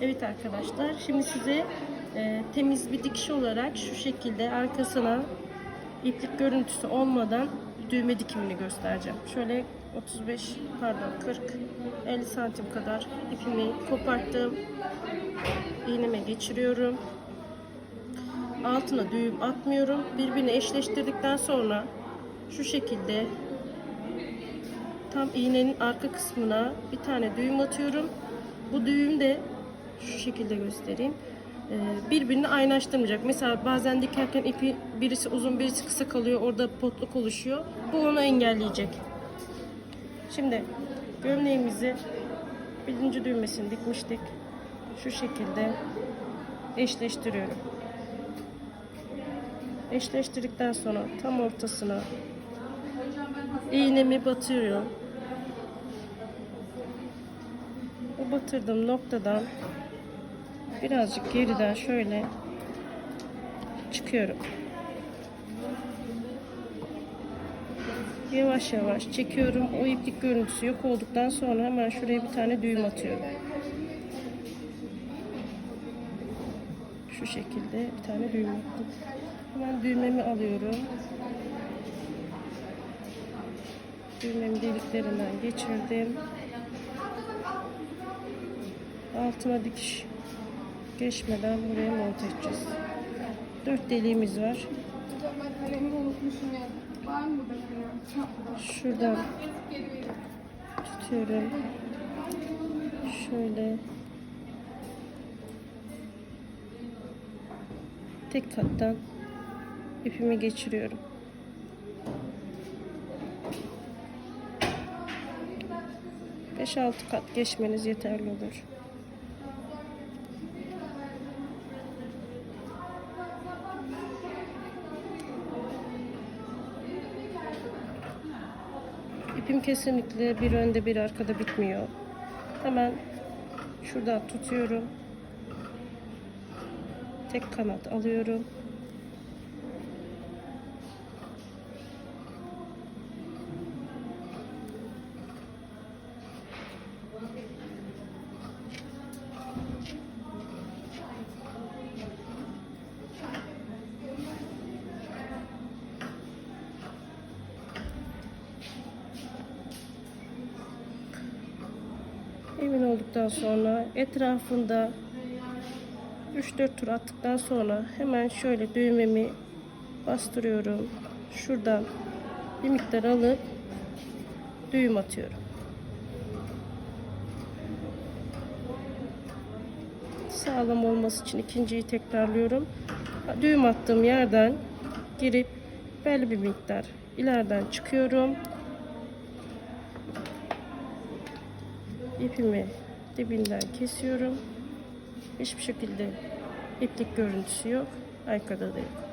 Evet arkadaşlar şimdi size e, temiz bir dikiş olarak şu şekilde arkasına iplik görüntüsü olmadan düğme dikimini göstereceğim. Şöyle 35 pardon 40 50 santim kadar ipimi koparttım. İğneme geçiriyorum. Altına düğüm atmıyorum. Birbirine eşleştirdikten sonra şu şekilde tam iğnenin arka kısmına bir tane düğüm atıyorum. Bu düğüm de şu şekilde göstereyim. Ee, birbirini aynaştırmayacak. Mesela bazen dikerken ipi birisi uzun birisi kısa kalıyor. Orada potluk oluşuyor. Bu onu engelleyecek. Şimdi gömleğimizi birinci düğmesini dikmiştik. Şu şekilde eşleştiriyorum. Eşleştirdikten sonra tam ortasına iğnemi batırıyorum. Bu batırdığım noktadan birazcık geriden şöyle çıkıyorum. Yavaş yavaş çekiyorum. O iplik görüntüsü yok olduktan sonra hemen şuraya bir tane düğüm atıyorum. Şu şekilde bir tane düğüm attım. Hemen düğmemi alıyorum. Düğmemi deliklerinden geçirdim. Altına dikiş geçmeden buraya monte edeceğiz. Dört deliğimiz var. Şuradan tutuyorum. Şöyle tek kattan ipimi geçiriyorum. Beş altı kat geçmeniz yeterli olur. İpim kesinlikle bir önde bir arkada bitmiyor. Hemen şuradan tutuyorum. Tek kanat alıyorum. Emin olduktan sonra etrafında 3-4 tur attıktan sonra hemen şöyle düğmemi bastırıyorum. Şuradan bir miktar alıp düğüm atıyorum. Sağlam olması için ikinciyi tekrarlıyorum. Düğüm attığım yerden girip belli bir miktar ileriden çıkıyorum. İpimi dibinden kesiyorum. Hiçbir şekilde iplik görüntüsü yok. Arkada da yok.